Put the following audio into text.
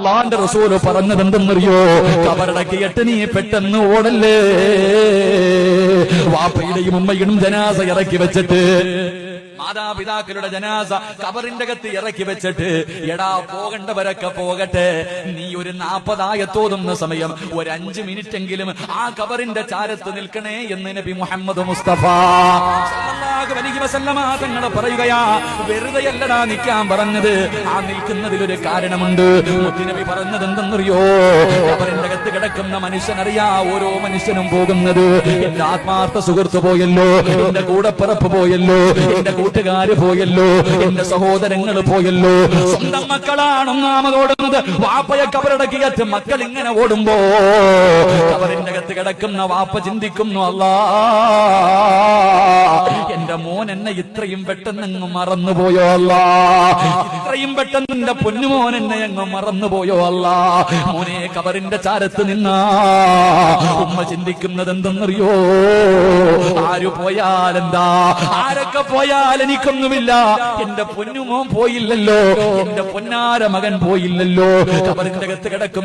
അള്ളാന്റെ റസൂൽ പറഞ്ഞത് എന്തെന്നറിയോ കബറടക്കിയിട്ട് നീ പെട്ടെന്ന് ഓടല്ലേ? വാപ്പയുടെയും ഉമ്മയും ജനാസ ഇറക്കി വെച്ചിട്ട് മാതാപിതാക്കളുടെ ജനാസ കബറിന്റെ അകത്ത് ഇറക്കി വെച്ചിട്ട് എടാ പോകണ്ടവരൊക്കെ പോകട്ടെ നീ ഒരു നാപ്പതായത്തോതുന്ന സമയം ഒരു അഞ്ച് മിനിറ്റ് എങ്കിലും ആ കബറിന്റെ ചാരത്ത് നിൽക്കണേ എന്ന് നബി മുഹമ്മദ് മുസ്തഫ. സല്ലല്ലാഹു അലൈഹി വസല്ലമ തങ്ങൾ പറയുകയാ വെറുതെ അല്ലടാ നിൽക്കാൻ പറഞ്ഞത്. ആ നിൽക്കുന്നതിലൊരു കാരണമുണ്ട്. മുത്തുനബി പറഞ്ഞത് എന്തെന്നറിയോ കബറിന്റെ അകത്ത് കിടക്കുന്ന മനുഷ്യനറിയാ ഓരോ മനുഷ്യനും പോകുന്നത്. എന്റെ ആത്മാർത്ഥ സുഹൃത്ത് പോയല്ലോ എന്റെ കൂടപ്പിറപ്പ് പോയല്ലോ എന്റെ കൂട്ടുകാര് പോയല്ലോ എന്റെ സഹോദരങ്ങൾ പോയല്ലോ. സ്വന്തം മക്കളാണ് ഒന്നാമത് ഓടുന്നത്. വാപ്പയെ കബറടക്കിയത്ത് മക്കൾ ഇങ്ങനെ ഓടുമ്പോ കബറിന്റെ കിടക്കുന്ന വാപ്പ ചിന്തിക്കുന്നു അല്ലാ മോൻ എന്നെ ഇത്രയും പെട്ടെന്ന് അങ്ങ് മറന്നുപോയോ അല്ല? ഇത്രയും പെട്ടെന്ന് എന്റെ പൊന്നുമോൻ എന്നെ അങ്ങ് മറന്നുപോയോ അല്ല? മോനെ കബറിന്റെ ചാരത്ത് നിന്നാ. ഉമ്മ ചിന്തിക്കുന്നത് എന്തെന്നറിയോ ആര് പോയാൽ എന്താ ആരൊക്കെ പോയാൽ എനിക്കൊന്നുമില്ല. എന്റെ പൊന്നുമോൻ പോയില്ലല്ലോ. എന്റെ പൊന്നാര മകൻ പോയില്ലല്ലോ. കബറിന്റെ അകത്ത് കിടക്കും